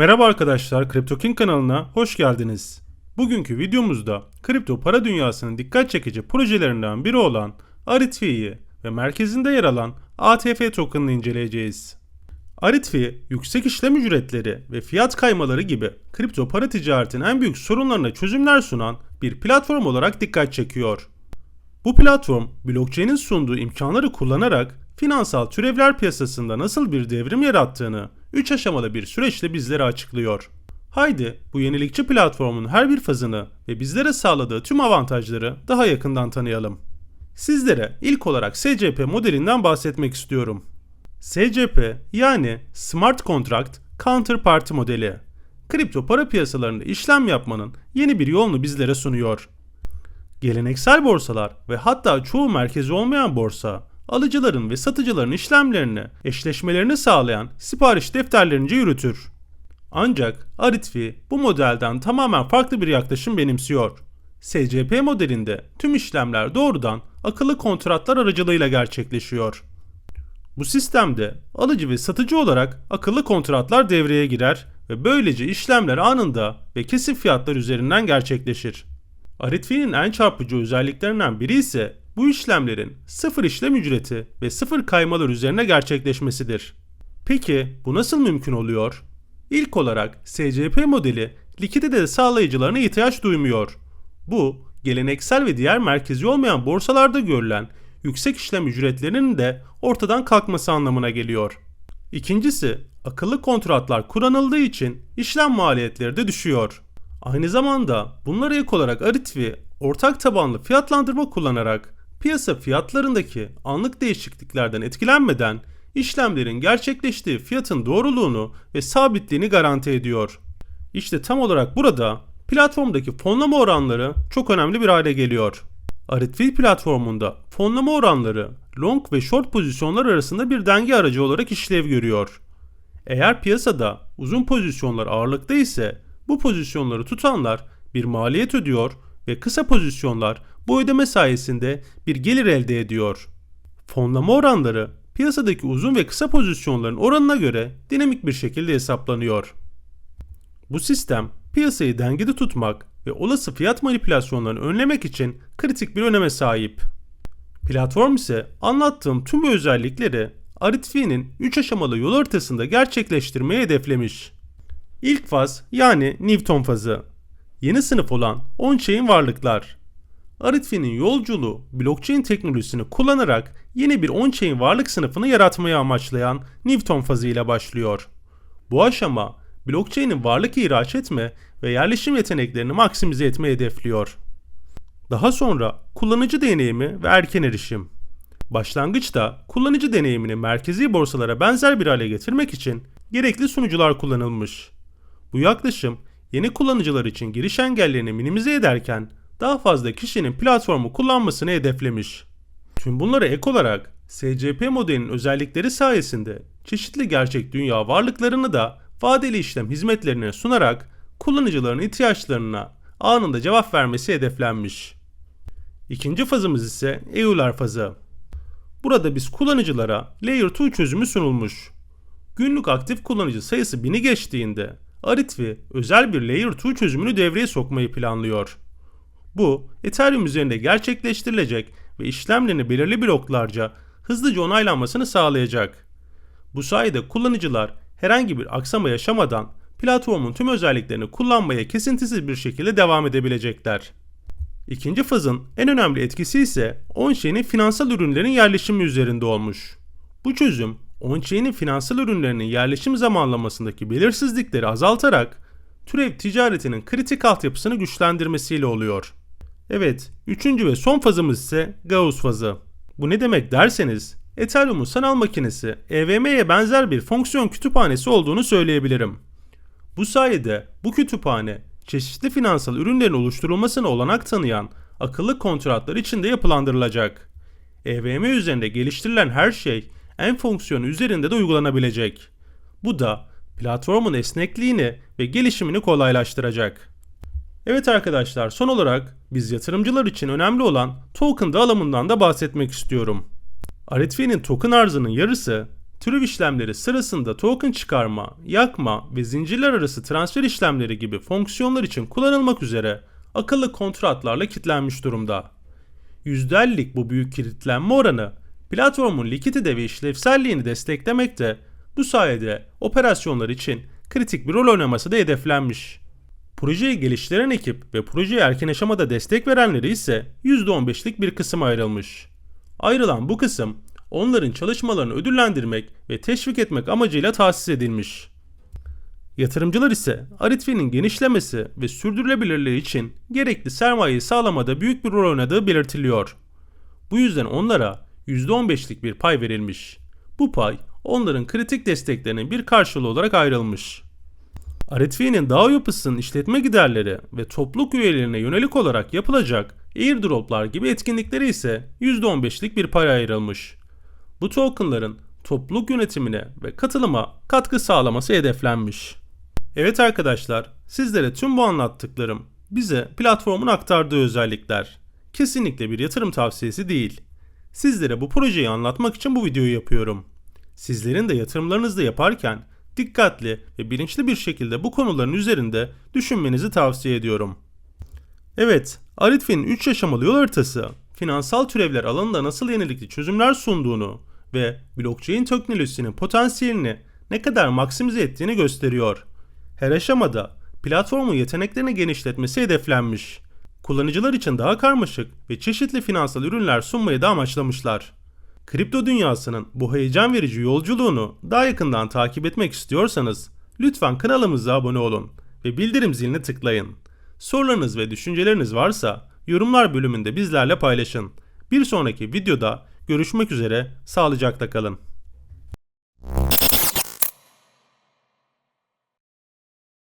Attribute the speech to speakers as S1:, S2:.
S1: Merhaba arkadaşlar, Crypto King kanalına hoş geldiniz. Bugünkü videomuzda kripto para dünyasının dikkat çekici projelerinden biri olan Aritfi'yi ve merkezinde yer alan ATF token'ını inceleyeceğiz. Aritfi, yüksek işlem ücretleri ve fiyat kaymaları gibi kripto para ticaretinin en büyük sorunlarına çözümler sunan bir platform olarak dikkat çekiyor. Bu platform, blockchain'in sunduğu imkanları kullanarak finansal türevler piyasasında nasıl bir devrim yarattığını 3 aşamalı bir süreçte bizlere açıklıyor. Haydi bu yenilikçi platformun her bir fazını ve bizlere sağladığı tüm avantajları daha yakından tanıyalım. Sizlere ilk olarak SCP modelinden bahsetmek istiyorum. SCP yani Smart Contract Counterparty modeli. Kripto para piyasalarında işlem yapmanın yeni bir yolunu bizlere sunuyor. Geleneksel borsalar ve hatta çoğu merkezi olmayan borsa, alıcıların ve satıcıların işlemlerini, eşleşmelerini sağlayan sipariş defterlerince yürütür. Ancak Aritfi bu modelden tamamen farklı bir yaklaşım benimsiyor. SCP modelinde tüm işlemler doğrudan akıllı kontratlar aracılığıyla gerçekleşiyor. Bu sistemde alıcı ve satıcı olarak akıllı kontratlar devreye girer ve böylece işlemler anında ve kesin fiyatlar üzerinden gerçekleşir. Aritfi'nin en çarpıcı özelliklerinden biri ise bu işlemlerin sıfır işlem ücreti ve sıfır kaymalar üzerine gerçekleşmesidir. Peki bu nasıl mümkün oluyor? İlk olarak SCP modeli likidite sağlayıcılarına ihtiyaç duymuyor. Bu geleneksel ve diğer merkezi olmayan borsalarda görülen yüksek işlem ücretlerinin de ortadan kalkması anlamına geliyor. İkincisi, akıllı kontratlar kullanıldığı için işlem maliyetleri de düşüyor. Aynı zamanda bunlara ek olarak Aritvi ortak tabanlı fiyatlandırma kullanarak piyasa fiyatlarındaki anlık değişikliklerden etkilenmeden işlemlerin gerçekleştiği fiyatın doğruluğunu ve sabitliğini garanti ediyor. İşte tam olarak burada platformdaki fonlama oranları çok önemli bir hale geliyor. Aritfi platformunda fonlama oranları long ve short pozisyonlar arasında bir denge aracı olarak işlev görüyor. Eğer piyasada uzun pozisyonlar ağırlıkta ise bu pozisyonları tutanlar bir maliyet ödüyor ve kısa pozisyonlar bu ödeme sayesinde bir gelir elde ediyor. Fonlama oranları piyasadaki uzun ve kısa pozisyonların oranına göre dinamik bir şekilde hesaplanıyor. Bu sistem piyasayı dengede tutmak ve olası fiyat manipülasyonlarını önlemek için kritik bir öneme sahip. Platform ise anlattığım tüm özellikleri Aritfi'nin 3 aşamalı yol haritasında gerçekleştirmeyi hedeflemiş. İlk faz yani Newton fazı. Yeni sınıf olan on-chain varlıklar. Aritfi'nin yolculuğu blockchain teknolojisini kullanarak yeni bir on-chain varlık sınıfını yaratmayı amaçlayan Newton fazı ile başlıyor. Bu aşama blockchain'in varlık ihraç etme ve yerleşim yeteneklerini maksimize etmeyi hedefliyor. Daha sonra kullanıcı deneyimi ve erken erişim. Başlangıçta kullanıcı deneyimini merkezi borsalara benzer bir hale getirmek için gerekli sunucular kullanılmış. Bu yaklaşım yeni kullanıcılar için giriş engellerini minimize ederken daha fazla kişinin platformu kullanmasını hedeflemiş. Tüm bunlara ek olarak SCP modelinin özellikleri sayesinde çeşitli gerçek dünya varlıklarını da vadeli işlem hizmetlerine sunarak kullanıcıların ihtiyaçlarına anında cevap vermesi hedeflenmiş. İkinci fazımız ise EULAR fazı. Burada biz kullanıcılara Layer 2 çözümü sunulmuş. Günlük aktif kullanıcı sayısı 1000'i geçtiğinde Aritvi özel bir Layer 2 çözümünü devreye sokmayı planlıyor. Bu Ethereum üzerinde gerçekleştirilecek ve işlemlerini belirli bloklarca hızlıca onaylanmasını sağlayacak. Bu sayede kullanıcılar herhangi bir aksama yaşamadan platformun tüm özelliklerini kullanmaya kesintisiz bir şekilde devam edebilecekler. İkinci fazın en önemli etkisi ise on-chain'in finansal ürünlerin yerleşimi üzerinde olmuş. Bu çözüm on-chain'in finansal ürünlerinin yerleşim zamanlamasındaki belirsizlikleri azaltarak türev ticaretinin kritik altyapısını güçlendirmesiyle oluyor. Evet, üçüncü ve son fazımız ise Gauss fazı. Bu ne demek derseniz, Ethereum'un sanal makinesi EVM'ye benzer bir fonksiyon kütüphanesi olduğunu söyleyebilirim. Bu sayede bu kütüphane çeşitli finansal ürünlerin oluşturulmasına olanak tanıyan akıllı kontratlar içinde yapılandırılacak. EVM üzerinde geliştirilen her şey en fonksiyonu üzerinde de uygulanabilecek. Bu da platformun esnekliğini ve gelişimini kolaylaştıracak. Evet arkadaşlar son olarak biz yatırımcılar için önemli olan token dağılımından da bahsetmek istiyorum. Aritfi'nin token arzının yarısı türev işlemleri sırasında token çıkarma, yakma ve zincirler arası transfer işlemleri gibi fonksiyonlar için kullanılmak üzere akıllı kontratlarla kilitlenmiş durumda. %50'lik bu büyük kilitlenme oranı platformun likidite ve işlevselliğini desteklemekte, bu sayede operasyonlar için kritik bir rol oynaması da hedeflenmiş. Projeyi geliştiren ekip ve projeye erken aşamada destek verenleri ise %15'lik bir kısım ayrılmış. Ayrılan bu kısım onların çalışmalarını ödüllendirmek ve teşvik etmek amacıyla tahsis edilmiş. Yatırımcılar ise Aritfi'nin genişlemesi ve sürdürülebilirliği için gerekli sermayeyi sağlamada büyük bir rol oynadığı belirtiliyor. Bu yüzden onlara %15'lik bir pay verilmiş. Bu pay onların kritik desteklerinin bir karşılığı olarak ayrılmış. Aritfi'nin dağ yapısının işletme giderleri ve topluluk üyelerine yönelik olarak yapılacak airdroplar gibi etkinlikleri ise %15'lik bir pay ayrılmış. Bu tokenların topluluk yönetimine ve katılıma katkı sağlaması hedeflenmiş. Evet arkadaşlar, sizlere tüm bu anlattıklarım bize platformun aktardığı özellikler. Kesinlikle bir yatırım tavsiyesi değil. Sizlere bu projeyi anlatmak için bu videoyu yapıyorum. Sizlerin de yatırımlarınızı yaparken dikkatli ve bilinçli bir şekilde bu konuların üzerinde düşünmenizi tavsiye ediyorum. Evet, Aritfi'nin 3 aşamalı yol haritası, finansal türevler alanında nasıl yenilikli çözümler sunduğunu ve blockchain teknolojisinin potansiyelini ne kadar maksimize ettiğini gösteriyor. Her aşamada platformun yeteneklerini genişletmesi hedeflenmiş. Kullanıcılar için daha karmaşık ve çeşitli finansal ürünler sunmayı da amaçlamışlar. Kripto dünyasının bu heyecan verici yolculuğunu daha yakından takip etmek istiyorsanız lütfen kanalımıza abone olun ve bildirim zilini tıklayın. Sorularınız ve düşünceleriniz varsa yorumlar bölümünde bizlerle paylaşın. Bir sonraki videoda görüşmek üzere, sağlıcakla kalın.